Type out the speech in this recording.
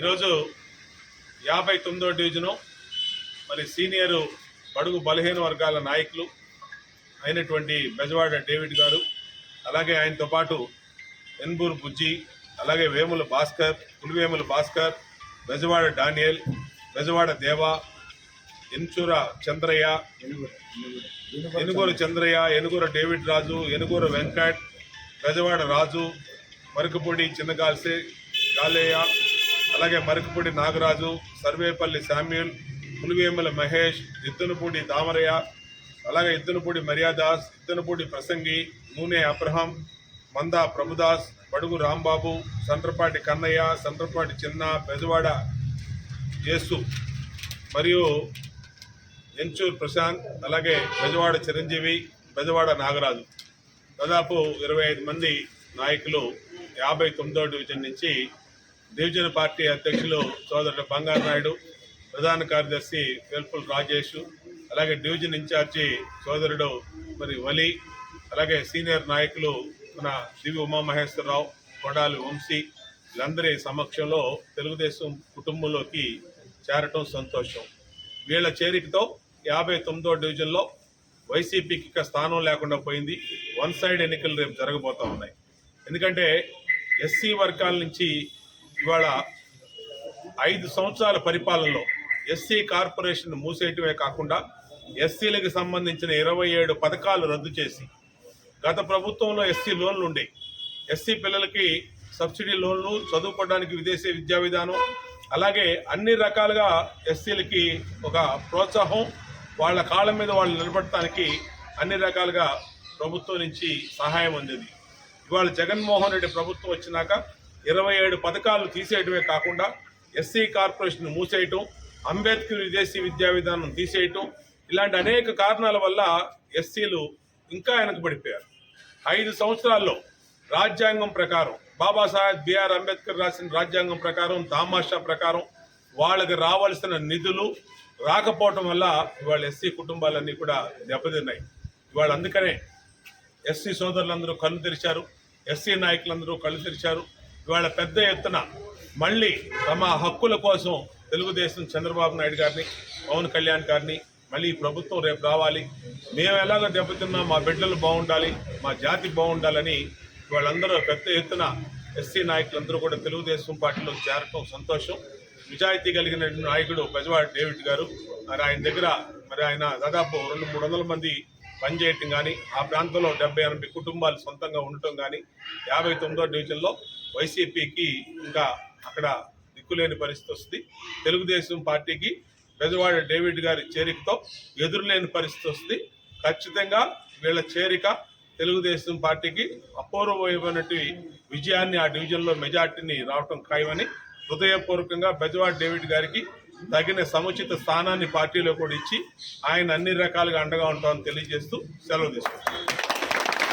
ఈరోజు యాభై తొమ్మిదో డివిజను మరి సీనియరు బడుగు బలహీన వర్గాల నాయకులు అయినటువంటి బెజవాడ డేవిడ్ గారు అలాగే ఆయనతో పాటు ఎన్బూర్ బుజ్జి అలాగే వేముల భాస్కర్ పులివేముల భాస్కర్ బెజవాడ డానియల్ బెజవాడ దేవా ఎన్చూర చంద్రయ్య ఎనుగూరు చంద్రయ్య ఎనుగూరు డేవిడ్ రాజు ఎనుగూరు వెంకట్ బెజవాడ రాజు మరుకుపూడి చిన్నగాల్సే గాలేయ అలాగే మరుకుపూడి నాగరాజు సర్వేపల్లి శామ్యూల్ పులివేముల మహేష్ ఇద్దనపూడి దామరయ్య అలాగే ఇద్దనపూడి మర్యాదాస్ ఇద్దనపూడి ప్రసంగి నూనె అబ్రహం మందా ప్రభుదాస్ బడుగు రాంబాబు సంట్రపాటి కన్నయ్య సంట్రపాటి చిన్న బెజవాడ యేసు మరియు ఎంచూర్ ప్రశాంత్ అలాగే బెజవాడ చిరంజీవి బెజవాడ నాగరాజు. దాదాపు ఇరవై ఐదు మంది నాయకులు యాభై తొమ్మిదో డివిజన్ నుంచి డివిజన్ పార్టీ అధ్యక్షులు సోదరుడు బంగారు నాయుడు ప్రధాన కార్యదర్శి వెల్పుల్ రాజేష్ అలాగే డివిజన్ ఇన్ఛార్జి సోదరుడు మరి వలి అలాగే సీనియర్ నాయకులు మన దివి ఉమామహేశ్వరరావు కొడాలి వంశీ వీళ్ళందరి సమక్షంలో తెలుగుదేశం కుటుంబంలోకి చేరటం సంతోషం. వీళ్ళ చేరికతో యాభై తొమ్మిదో డివిజన్లో వైసీపీకి ఇక స్థానం లేకుండా పోయింది. వన్ సైడ్ ఎన్నికలు రేపు జరగబోతా ఉన్నాయి. ఎందుకంటే ఎస్సీ వర్గాల నుంచి ఇవాళ ఐదు సంవత్సరాల పరిపాలనలో ఎస్సీ కార్పొరేషన్ మూసేయటమే కాకుండా ఎస్సీలకు సంబంధించిన ఇరవై ఏడు పథకాలు రద్దు చేసి గత ప్రభుత్వంలో ఎస్సీ లోన్లు ఉండే ఎస్సీ పిల్లలకి సబ్సిడీ లోన్లు చదువుకోవడానికి విదేశీ విద్యా విధానం అలాగే అన్ని రకాలుగా ఎస్సీలకి ఒక ప్రోత్సాహం వాళ్ళ కాళ్ళ మీద వాళ్ళు నిలబడటానికి అన్ని రకాలుగా ప్రభుత్వం నుంచి సహాయం అందింది. ఇవాళ జగన్మోహన్ రెడ్డి ప్రభుత్వం వచ్చినాక ఇరవై ఏడు పథకాలు తీసేయడమే కాకుండా ఎస్సీ కార్పొరేషన్ మూసేయటం అంబేద్కర్ విదేశీ విద్యా విధానం తీసేయటం ఇలాంటి అనేక కారణాల వల్ల ఎస్సీలు ఇంకా వెనకబడిపోయారు ఐదు సంవత్సరాల్లో రాజ్యాంగం ప్రకారం బాబాసాహెబ్ బిఆర్ అంబేద్కర్ రాసిన రాజ్యాంగం ప్రకారం తామాషా ప్రకారం వాళ్ళకి రావాల్సిన నిధులు రాకపోవటం వల్ల ఇవాళ ఎస్సీ కుటుంబాలన్నీ కూడా దెబ్బతిన్నాయి. ఇవాళ అందుకనే ఎస్సీ సోదరులందరూ కళ్ళు తెరిచారు ఎస్సీ నాయకులందరూ కళ్ళు తెరిచారు ఇవాళ పెద్ద ఎత్తున మళ్ళీ తమ హక్కుల కోసం తెలుగుదేశం చంద్రబాబు నాయుడు గారిని పవన్ కళ్యాణ్ గారిని మళ్ళీ ప్రభుత్వం రేపు రావాలి. మేము ఎలాగ దెబ్బతిన్నా మా బిడ్డలు బాగుండాలి మా జాతి బాగుండాలని వాళ్ళందరూ పెద్ద ఎత్తున ఎస్సీ నాయకులందరూ కూడా తెలుగుదేశం పార్టీలో చేరటం సంతోషం. నిజాయితీ కలిగిన నాయకుడు బెజవాడ డేవిడ్ గారు. మరి ఆయన దగ్గర మరి ఆయన దాదాపు రెండు మూడు వందల మంది పనిచేయటం కానీ ఆ ప్రాంతంలో డెబ్బై ఎనభై కుటుంబాలు సొంతంగా ఉండటం కానీ యాభై తొమ్మిదో డివిజన్లో వైసీపీకి ఇంకా అక్కడ దిక్కులేని పరిస్థితి వస్తుంది. తెలుగుదేశం పార్టీకి బెజవాడ డేవిడ్ గారి చేరికతో ఎదురులేని పరిస్థితి వస్తుంది. ఖచ్చితంగా వీళ్ళ చేరిక తెలుగుదేశం పార్టీకి అపూర్వమైనటువంటి విజయాన్ని ఆ డివిజన్లో మెజార్టీని రావటం ఖాయమని హృదయపూర్వకంగా బెజవాడ డేవిడ్ గారికి తగిన సముచిత స్థానాన్ని పార్టీలో కూడా ఇచ్చి ఆయన అన్ని రకాలుగా అండగా ఉంటామని తెలియజేస్తూ సెలవు తీసుకుంటాం